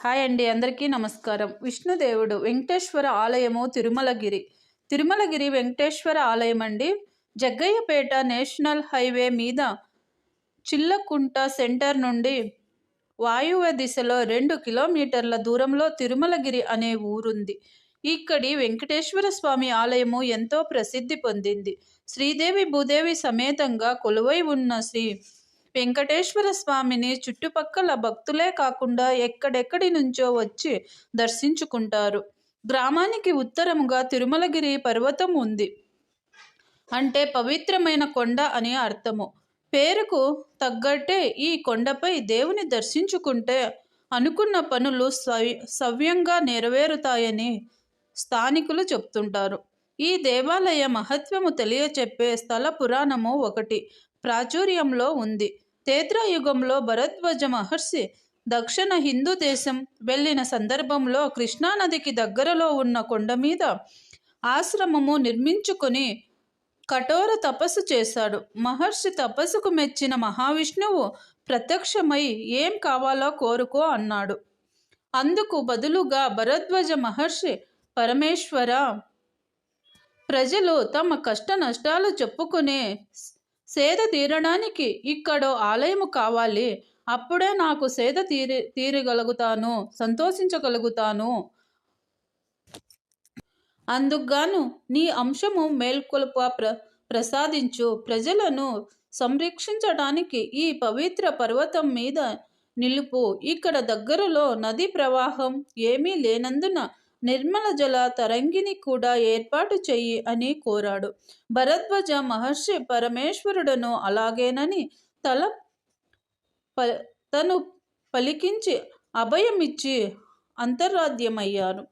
Hi అండి అందరికీ నమస్కారం. విష్ణుదేవుడు వెంకటేశ్వర ఆలయము తిరుమలగిరి. తిరుమలగిరి వెంకటేశ్వర ఆలయం అండి జగ్గయ్యపేట నేషనల్ హైవే మీద చిల్లకుంట సెంటర్ నుండి వాయువ్య దిశలో రెండు కిలోమీటర్ల దూరంలో తిరుమలగిరి అనే ఊరుంది. ఇక్కడి వెంకటేశ్వర స్వామి ఆలయము ఎంతో ప్రసిద్ధి పొందింది. శ్రీదేవి భూదేవి సమేతంగా కొలువై ఉన్న శ్రీ వెంకటేశ్వర స్వామిని చుట్టుపక్కల భక్తులే కాకుండా ఎక్కడెక్కడి నుంచో వచ్చి దర్శించుకుంటారు. గ్రామానికి ఉత్తరముగా తిరుమలగిరి పర్వతం ఉంది. అంటే పవిత్రమైన కొండ అని అర్థము. పేరుకు తగ్గట్టే ఈ కొండపై దేవుని దర్శించుకుంటే అనుకున్న పనులు సవ్య సవ్యంగా నెరవేరుతాయని స్థానికులు చెప్తుంటారు. ఈ దేవాలయ మహత్వము తెలియచెప్పే స్థల పురాణము ఒకటి ప్రాచుర్యంలో ఉంది. తేత్రయుగంలో భరద్వాజ మహర్షి దక్షిణ హిందూ దేశం వెళ్ళిన సందర్భంలో కృష్ణానదికి దగ్గరలో ఉన్న కొండ మీద ఆశ్రమము నిర్మించుకొని కఠోర తపస్సు చేశాడు. మహర్షి తపస్సుకు మెచ్చిన మహావిష్ణువు ప్రత్యక్షమై ఏం కావాలో కోరుకో అన్నాడు. అందుకు బదులుగా భరద్వాజ మహర్షి పరమేశ్వర ప్రజలు తమ కష్ట నష్టాలు చెప్పుకునే సేద తీరడానికి ఇక్కడో ఆలయము కావాలి. అప్పుడే నాకు సేద తీరి తీరగలుగుతాను సంతోషించగలుగుతాను. అందుకుగాను నీ అంశము మేల్కొల్ప ప్ర ప్రసాదించు. ప్రజలను సంరక్షించడానికి ఈ పవిత్ర పర్వతం మీద నిలుపు. ఇక్కడ దగ్గరలో నది ప్రవాహం ఏమీ లేనందున నిర్మల జల తరంగిని కూడా ఏర్పాటు చెయ్యి అని కోరాడు. భరద్వజ మహర్షి పరమేశ్వరుడను అలాగేనని తల ప తను పలికించి అభయమిచ్చి అంతరాధ్యమయ్యారు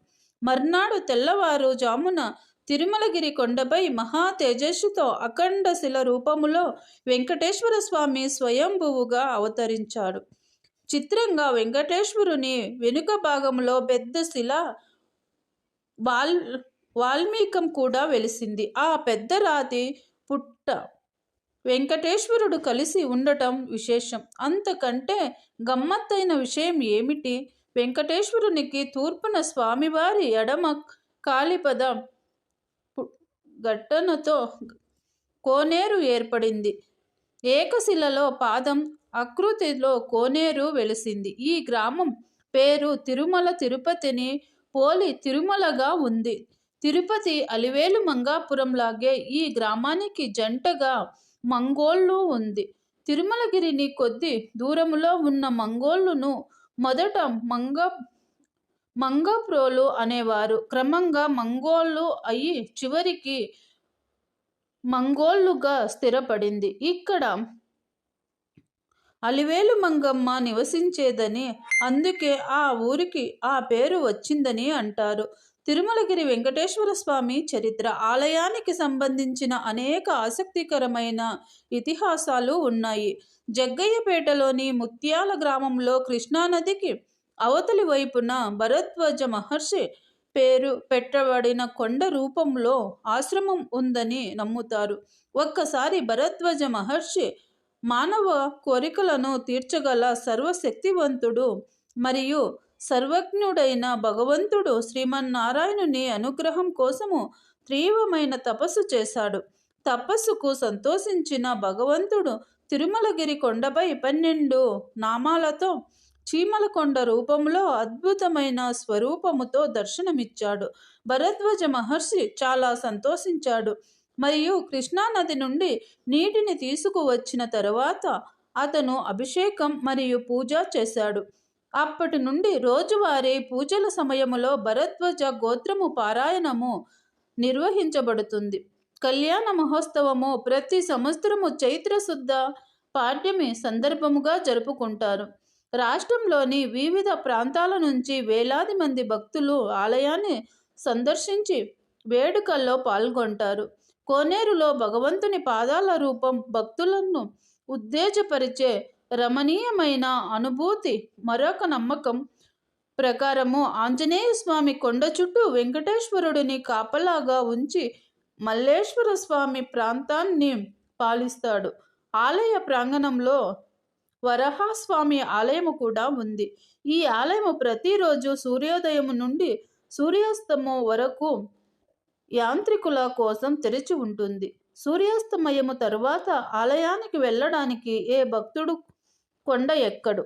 మర్నాడు తెల్లవారు జామున తిరుమలగిరి కొండపై మహా తేజస్సుతో అఖండ శిల రూపములో వెంకటేశ్వర స్వామి స్వయంభువుగా అవతరించాడు. చిత్రంగా వెంకటేశ్వరుని వెనుక భాగంలో పెద్ద శిల వాల్ వాల్మీకం కూడా వెలిసింది. ఆ పెద్ద రాతి పుట్ట వెంకటేశ్వరుడు కలిసి ఉండటం విశేషం. అంతకంటే గమ్మత్తైన విషయం ఏమిటి? వెంకటేశ్వరునికి తూర్పున స్వామివారి ఎడమ కాలిపద ఘట్టనతో కోనేరు ఏర్పడింది. ఏకశిలలో పాదం ఆకృతిలో కోనేరు వెలిసింది. ఈ గ్రామం పేరు తిరుమల తిరుపతిని పోలి తిరుమలగా ఉంది. తిరుపతి అలివేలు మంగాపురం లాగే ఈ గ్రామానికి జంటగా మంగోళ్ళు ఉంది. తిరుమలగిరిని కొద్ది దూరములో ఉన్న మంగోళ్ళును మొదట మంగ మంగప్రోలు అనేవారు. క్రమంగా మంగోళ్ళు అయి చివరికి మంగోళ్ళుగా స్థిరపడింది. ఇక్కడ అలివేలు మంగమ్మ నివసించేదని అందుకే ఆ ఊరికి ఆ పేరు వచ్చిందని అంటారు. తిరుమలగిరి వెంకటేశ్వర స్వామి చరిత్ర ఆలయానికి సంబంధించిన అనేక ఆసక్తికరమైన ఇతిహాసాలు ఉన్నాయి. జగ్గయ్యపేటలోని ముత్యాల గ్రామంలో కృష్ణానదికి అవతలి వైపున భరద్వాజ మహర్షి పేరు పెట్టబడిన కొండ రూపంలో ఆశ్రమం ఉందని నమ్ముతారు. ఒక్కసారి భరద్వాజ మహర్షి మానవ కోరికలను తీర్చగల సర్వశక్తివంతుడు మరియు సర్వజ్ఞుడైన భగవంతుడు శ్రీమన్నారాయణుని అనుగ్రహం కోసము తీవ్రమైన తపస్సు చేశాడు. తపస్సుకు సంతోషించిన భగవంతుడు తిరుమలగిరి కొండపై పన్నెండు నామాలతో చీమలకొండ రూపంలో అద్భుతమైన స్వరూపముతో దర్శనమిచ్చాడు. భరద్వాజ మహర్షి చాలా సంతోషించాడు. మరియు కృష్ణానది నుండి నీటిని తీసుకువచ్చిన తరువాత అతను అభిషేకం మరియు పూజ చేశాడు. అప్పటి నుండి రోజువారీ పూజల సమయములో భరద్వజ గోత్రము పారాయణము నిర్వహించబడుతుంది. కళ్యాణ మహోత్సవము ప్రతి సంవత్సరము చైత్రశుద్ధ పాడ్యమి సందర్భముగా జరుపుకుంటారు. రాష్ట్రంలోని వివిధ ప్రాంతాల నుంచి వేలాది మంది భక్తులు ఆలయాన్ని సందర్శించి వేడుకల్లో పాల్గొంటారు. కోనేరులో భగవంతుని పాదాల రూపం భక్తులను ఉత్తేజపరిచే రమణీయమైన అనుభూతి మరొక నమ్మకం ప్రకారము ఆంజనేయ స్వామి కొండ చుట్టూ వెంకటేశ్వరుడిని కాపలాగా ఉంచి మల్లేశ్వర స్వామి ప్రాంతాన్ని పాలిస్తాడు. ఆలయ ప్రాంగణంలో వరహాస్వామి ఆలయము కూడా ఉంది. ఈ ఆలయము ప్రతిరోజు సూర్యోదయం నుండి సూర్యాస్తమం వరకు యాంత్రికుల కోసం తెరిచి ఉంటుంది. సూర్యాస్తమయము తరువాత ఆలయానికి వెళ్ళడానికి ఏ భక్తుడు కొండ ఎక్కడు?